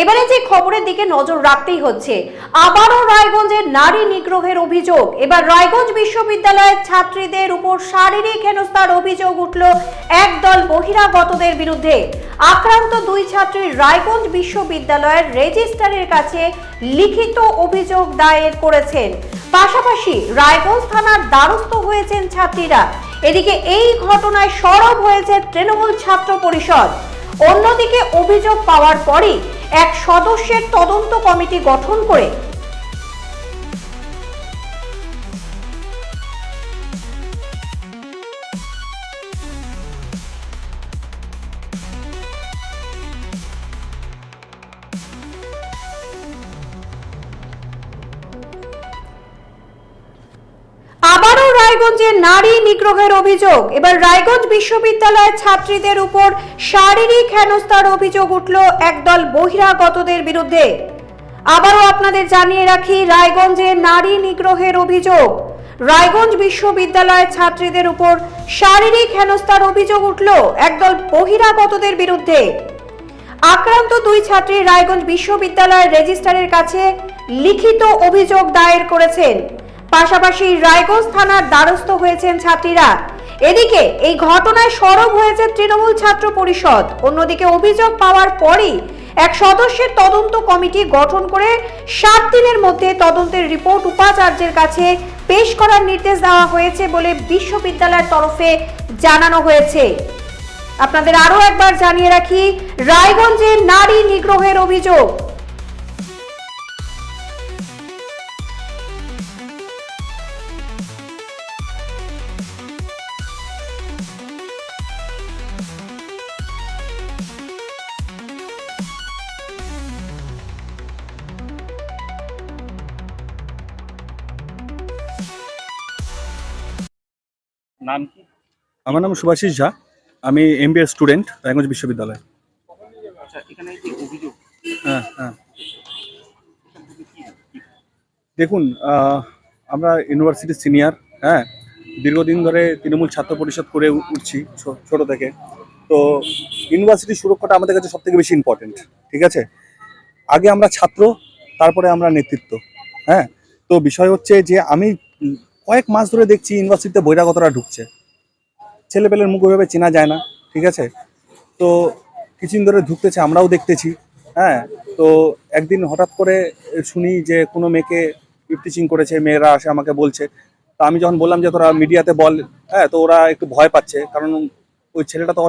এবারে যে খবরের দিকে নজর রাখতেই হচ্ছে। আবারও রায়গঞ্জের নারী নিগ্রহের অভিযোগ। এবার রায়গঞ্জ বিশ্ববিদ্যালয়ের ছাত্রীদের উপর শারীরিক হেনস্থার অভিযোগ উঠল একদল বহিরাগতদের বিরুদ্ধে। আক্রান্ত দুই ছাত্রী রায়গঞ্জ বিশ্ববিদ্যালয়ের রেজিস্ট্রারের কাছে লিখিত অভিযোগ দায়ের করেছেন। পাশাপাশি রায়গঞ্জ থানার দ্বারস্থ হয়েছেন ছাত্রীরা। এদিকে এই ঘটনায় সরব হয়েছে তৃণমূল ছাত্র পরিষদ। অন্যদিকে অভিযোগ পাওয়ার পরই এক সদস্যের তদন্ত কমিটি গঠন করে রায়গঞ্জে নারী নিগ্রহের অভিযোগ। এবার রায়গঞ্জ বিশ্ববিদ্যালয়ের ছাত্রীদের উপর শারীরিক হেনস্থার অভিযোগ উঠল একদল বহিরাগতদের বিরুদ্ধে। আবারও আপনাদের জানিয়ে রাখি, রায়গঞ্জে নারী নিগ্রহের অভিযোগ। রায়গঞ্জ বিশ্ববিদ্যালয়ের ছাত্রীদের উপর শারীরিক হেনস্থার অভিযোগ উঠল একদল বহিরাগতদের বিরুদ্ধে। আক্রান্ত দুই ছাত্রী রায়গঞ্জ বিশ্ববিদ্যালয়ের রেজিস্ট্রারের কাছে লিখিত অভিযোগ দায়ের করেছেন। পাশাপাশি রায়গঞ্জ থানার দ্বারস্থ হয়েছেন ছাত্রীরা। এদিকে এই ঘটনায় সরব হয়েছে তৃণমূল ছাত্র পরিষদ। অন্যদিকে অভিযোগ পাওয়ার পরই এক সদস্যের তদন্ত কমিটি গঠন করে সাত দিনের মধ্যে তদন্তের রিপোর্ট উপাচার্যের কাছে পেশ করার নির্দেশ দেওয়া হয়েছে বলে বিশ্ববিদ্যালয়ের তরফে জানানো হয়েছে। আপনাদের আরও একবার জানিয়ে রাখি, রায়গঞ্জে নারী নিগ্রহের অভিযোগ। নাম কি? আমার নাম সুভাষিস ঝা। আমি এমবিএ স্টুডেন্ট রায়গঞ্জ বিশ্ববিদ্যালয়। আচ্ছা এখানে যে অভিযোগ। হ্যাঁ হ্যাঁ। দেখুন আমরা ইউনিভার্সিটির সিনিয়র হ্যাঁ? দীর্ঘদিন ধরে তৃণমূল ছাত্র পরিষদ করে উঠছি ছোট থেকে। তো ইউনিভার্সিটির সুরক্ষাটা আমাদের কাছে সব থেকে বেশি ইম্পর্টেন্ট ঠিক আছে? আগে আমরা ছাত্র তারপরে আমরা নেতৃত্ব হ্যাঁ? তো বিষয় হচ্ছে যে আমি কয়েক মাস ধরে দেখছি ইউনিভার্সিটিতে বহিরাগতরা ঢুকছে। ছেলেপেলের মুখ ওইভাবে চেনা যায় না, ঠিক আছে? তো কিছুদিন ধরে ঢুকতেছে, আমরাও দেখতেছি হ্যাঁ? তো একদিন হঠাৎ করে শুনি যে কোনো মেয়েকে ইফটিচিং করেছে, মেয়েরা আসে আমাকে বলছে। তা আমি যখন বললাম যে তোরা মিডিয়াতে বল হ্যাঁ তো ওরা একটু ভয় পাচ্ছে, কারণ ওই ছেলেটা তো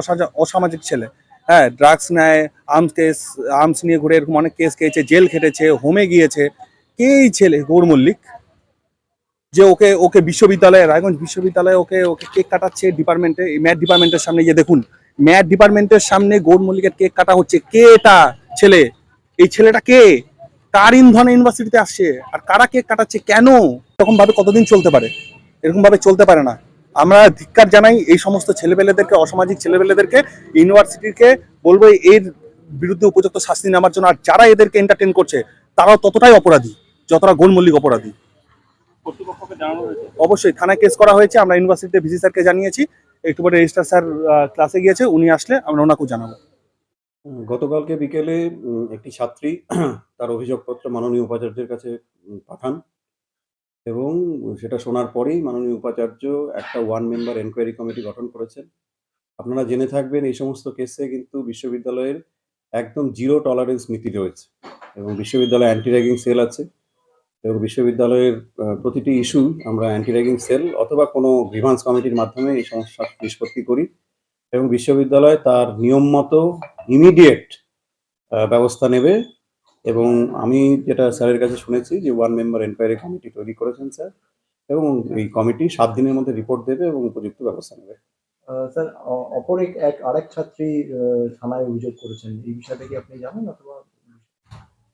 অসামাজিক ছেলে। হ্যাঁ ড্রাগস নেয় আর্মস কেস আর্মস নিয়ে ঘুরে এরকম অনেক কেস খেয়েছে জেল খেটেছে হোমে গিয়েছে। কে এই ছেলে? গৌর মল্লিক? যে ওকে ওকে বিশ্ববিদ্যালয়ে, রায়গঞ্জ বিশ্ববিদ্যালয়ে ওকে ওকে কেক কাটাচ্ছে ডিপার্টমেন্টে ম্যাথ ডিপার্টমেন্টের সামনে গিয়ে দেখুন ম্যাথ ডিপার্টমেন্টের সামনে গৌর মল্লিকের কেক কাটা হচ্ছে। কে এটা ছেলে? এই ছেলেটা কে? কার ইন্ধনে ইউনিভার্সিটিতে আসছে? আর কারা কেক কাটাচ্ছে? কেন? এরকম ভাবে কতদিন চলতে পারে? এরকম ভাবে চলতে পারে না। আমরা ধিক্কার জানাই এই সমস্ত ছেলেপেলেদেরকে, অসামাজিক ছেলেপেলেদেরকে, ইউনিভার্সিটিকে বলব এর বিরুদ্ধে উপযুক্ত শাস্তি নেওয়ার জন্য। আর যারা এদেরকে এন্টারটেন করছে, তারাও ততটাই অপরাধী, যতটা গোল মল্লিক অপরাধী। অবশ্যই থানায় কেস করা হয়েছে আমরা ইউনিভার্সিটিতে ভিসি স্যারকে জানিয়েছি একটু পরে রেজিস্টার স্যার ক্লাসে গিয়েছে উনি আসলে আমরা ওনাকেও জানাব। গতকালকে বিকেলে একটি ছাত্রী তার অভিযোগপত্র মাননীয় উপাচার্যের কাছে পাঠান এবং সেটা শোনার পরেই মাননীয় উপাচার্য একটা ওয়ান মেম্বার এনকোয়ারি কমিটি গঠন করেছেন। আপনারা জেনে থাকবেন এই সমস্ত কেসে কিন্তু বিশ্ববিদ্যালয়ের একদম জিরো টলারেন্স নীতি রয়েছে এবং বিশ্ববিদ্যালয়ে অ্যান্টি র্যাগিং সেল আছে। এবং বিশ্ববিদ্যালয়ের প্রতিটি ইস্যু আমরা অ্যান্টি র্যাগিং সেল অথবা কোনো গ্রিভান্স কমিটির মাধ্যমে এই সমস্যা নিষ্পত্তি করি এবং বিশ্ববিদ্যালয় তার নিয়ম মতো ইমিডিয়েট ব্যবস্থা নেবে এবং আমি যেটা স্যারের কাছে শুনেছি যে ওয়ান মেম্বার এনকোয়ারি কমিটি তৈরি করেছেন স্যার এবং এই কমিটি সাত দিনের মধ্যে রিপোর্ট দেবে এবং উপযুক্ত ব্যবস্থা নেবে। স্যার অপর এক, আরেক ছাত্রী থানায় অভিযোগ করেছেন। এই বিষয়টা কি আপনি জানেন অথবা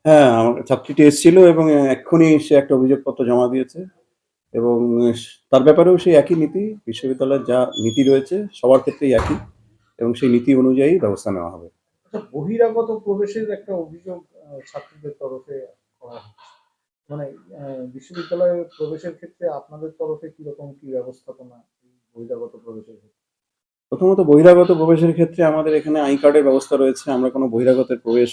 হ্যাঁ আমার ছাত্রীটি এসেছিল এবং এক্ষুনি সে একটা অভিযোগপত্র জমা দিয়েছে এবং তার ব্যাপারেও সেই একই নীতি বিশ্ববিদ্যালয়ের যা নীতি রয়েছে সবার ক্ষেত্রেই একই এবং সেই নীতি অনুযায়ী ব্যবস্থা নেওয়া হবে। আচ্ছা বহিরাগত প্রবেশের একটা অভিযোগ ছাত্রীদের তরফে করা হচ্ছে। মানে বিশ্ববিদ্যালয়ে প্রবেশের ক্ষেত্রে আপনাদের তরফে কীরকম কি ব্যবস্থাপনা বহিরাগত প্রবেশের ক্ষেত্রে? প্রথমত বহিরাগত প্রবেশের ক্ষেত্রে আমাদের এখানে আই কার্ডের ব্যবস্থা রয়েছে। আমরা কোনো বহিরাগতের প্রবেশ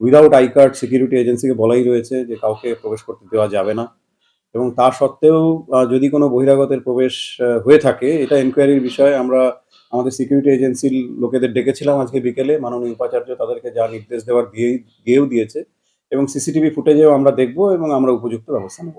উইদাউট আই কার্ড সিকিউরিটি এজেন্সিকে বলাই রয়েছে যে কাউকে প্রবেশ করতে দেওয়া যাবে না। এবং তা সত্ত্বেও যদি কোনো বহিরাগতের প্রবেশ হয়ে থাকে, এটা এনকোয়ারির বিষয়ে আমরা আমাদের সিকিউরিটি এজেন্সির লোকেদের ডেকেছিলাম আজকে বিকেলে। মাননীয় উপাচার্য তাদেরকে যা নির্দেশ দেওয়ার দিয়ে, দিয়েও দিয়েছে। এবং সিসিটিভি ফুটেজেও আমরা দেখব এবং আমরা উপযুক্ত ব্যবস্থা নেব।